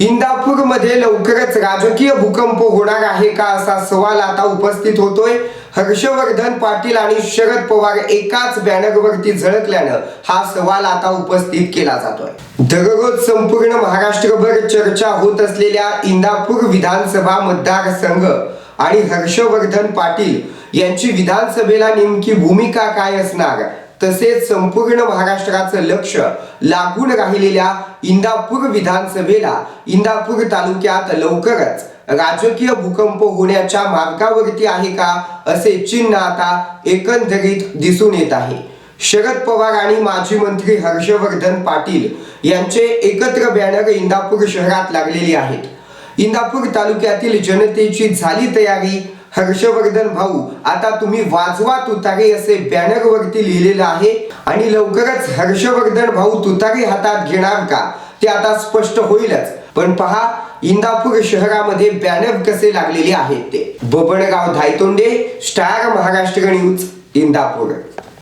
इंदापूरमध्ये लवकरच राजकीय भूकंप होणार आहे का असा सवाल आता उपस्थित होतोय. हर्षवर्धन पाटील आणि शरद पवार एकाच बॅनरवरती झळकल्यानं हा सवाल आता उपस्थित केला जातोय. दररोज संपूर्ण महाराष्ट्रभर चर्चा होत असलेल्या इंदापूर विधानसभा मतदारसंघ आणि हर्षवर्धन पाटील यांची विधानसभेला नेमकी भूमिका काय असणार? तसेच संपूर्ण महाराष्ट्राचं लक्ष लागून राहिलेल्या इंदापूर विधानसभेला इंदापूर तालुक्यात लवकरच राजकीय भूकंप होण्याच्या मार्गावरती आहे का असे चिन्ह आता एकंदरीत दिसून येत आहे. शरद पवार आणि माजी मंत्री हर्षवर्धन पाटील यांचे एकत्र बॅनर इंदापूर शहरात लागलेली आहेत. इंदापूर तालुक्यातील जनतेची झाली तयारी हर्षवर्धन भाऊ आता तुम्ही वाजवा तुतारी असे बॅनर वरती लिहिलेलं आहे. आणि लवकरच हर्षवर्धन भाऊ तुतारी हातात घेणार का? ते आता स्पष्ट होईलच. पण पहा इंदापूर शहरामध्ये बॅनर कसे लागलेले आहेत ते. Babangav Dhaytonde star Maharashtra news Indapur.